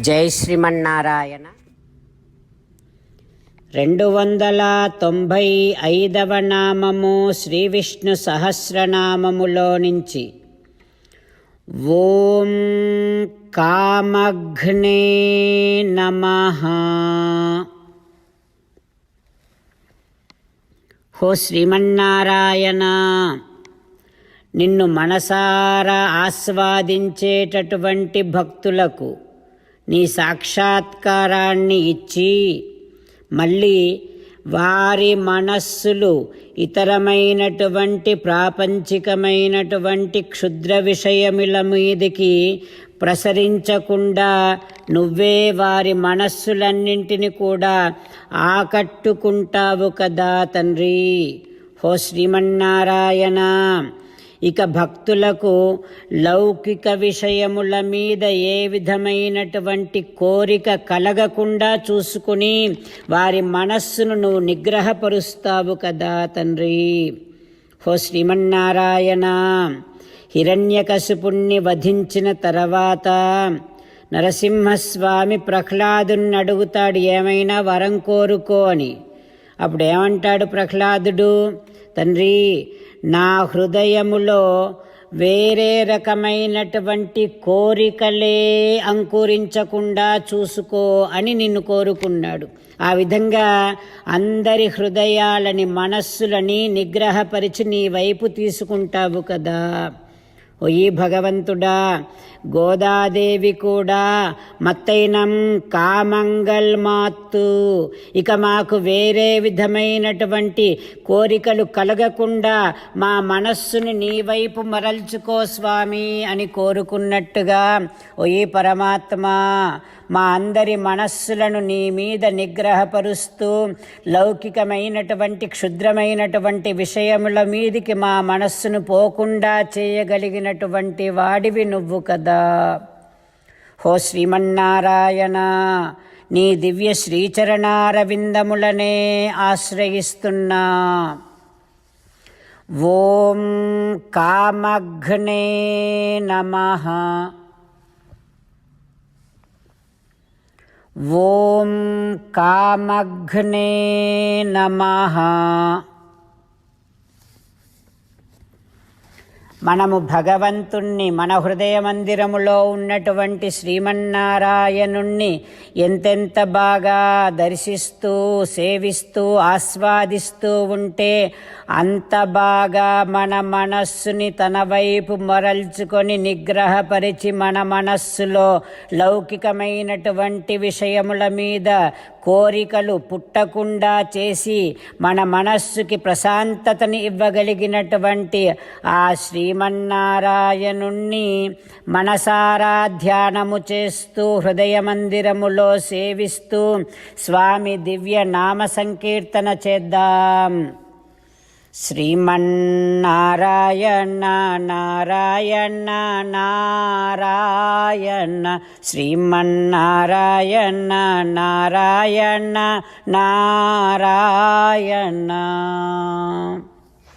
జై శ్రీమన్నారాయణ. రెండు వందల తొంభై ఐదవ నామము శ్రీ విష్ణు సహస్రనామములో నుంచి. ఓం కామఘ్నే నమ. హో శ్రీమన్నారాయణ నిన్ను మనసారా ఆస్వాదించేటటువంటి భక్తులకు నీ సాక్షాత్కారాన్ని ఇచ్చి మళ్ళీ వారి మనస్సులు ఇతరమైనటువంటి ప్రాపంచికమైనటువంటి క్షుద్ర విషయముల మీదికి ప్రసరించకుండా నువ్వే వారి మనస్సులన్నింటిని కూడా ఆకట్టుకుంటావు కదా తండ్రి. హో శ్రీమన్నారాయణ. ఇక భక్తులకు లౌకిక విషయముల మీద ఏ విధమైనటువంటి కోరిక కలగకుండా చూసుకుని వారి మనస్సును నువ్వు నిగ్రహపరుస్తావు కదా తండ్రి. హో శ్రీమన్నారాయణ హిరణ్యకశిపుణ్ణి వధించిన తర్వాత నరసింహస్వామి ప్రహ్లాదుని అడుగుతాడు ఏమైనా వరం కోరుకో అని. అప్పుడు ఏమంటాడు ప్రహ్లాదుడు తండ్రి నా హృదయములో వేరే రకమైనటువంటి కోరికలే అంకురించకుండా చూసుకో అని నిన్ను కోరుకున్నాడు. ఆ విధంగా అందరి హృదయాలని మనస్సులని నిగ్రహపరిచి నీ వైపు తీసుకుంటావు కదా. ఓయి భగవంతుడా గోదాదేవి కూడా మత్తైనం కామంగల్ మాత్తు. ఇక మాకు వేరే విధమైనటువంటి కోరికలు కలగకుండా మా మనస్సుని నీ వైపు మరల్చుకో స్వామి అని కోరుకున్నట్టుగా ఓయి పరమాత్మ మా అందరి మనస్సులను నీ మీద నిగ్రహపరుస్తూ లౌకికమైనటువంటి క్షుద్రమైనటువంటి విషయముల మీదికి మా మనస్సును పోకుండా చేయగలిగినటువంటి వాడివి నువ్వు కదా. హో శ్రీమన్నారాయణ నీ దివ్య శ్రీచరణారవిందములనే ఆశ్రయిస్తున్నా. ఓం కామఘ్నే నమః. ఓం కామఘ్నే నమః మనము భగవంతుణ్ణి మన హృదయ మందిరములో ఉన్నటువంటి శ్రీమన్నారాయణుణ్ణి ఎంతెంత బాగా దర్శిస్తూ సేవిస్తూ ఆస్వాదిస్తూ ఉంటే అంత బాగా మన మనస్సుని తన వైపు మరల్చుకొని నిగ్రహపరిచి మన మనస్సులో లౌకికమైనటువంటి విషయముల మీద కోరికలు పుట్టకుండా చేసి మన మనస్సుకి ప్రశాంతతని ఇవ్వగలిగినటువంటి ఆ శ్రీ శ్రీమన్నారాయణుణ్ణి మనసారా ధ్యానము చేస్తూ హృదయ మందిరములో సేవిస్తూ స్వామి దివ్య నామ సంకీర్తన చేద్దాం. శ్రీమన్నారాయణ నారాయణ నారాయణ శ్రీమన్నారాయణ నారాయణ నారాయణ.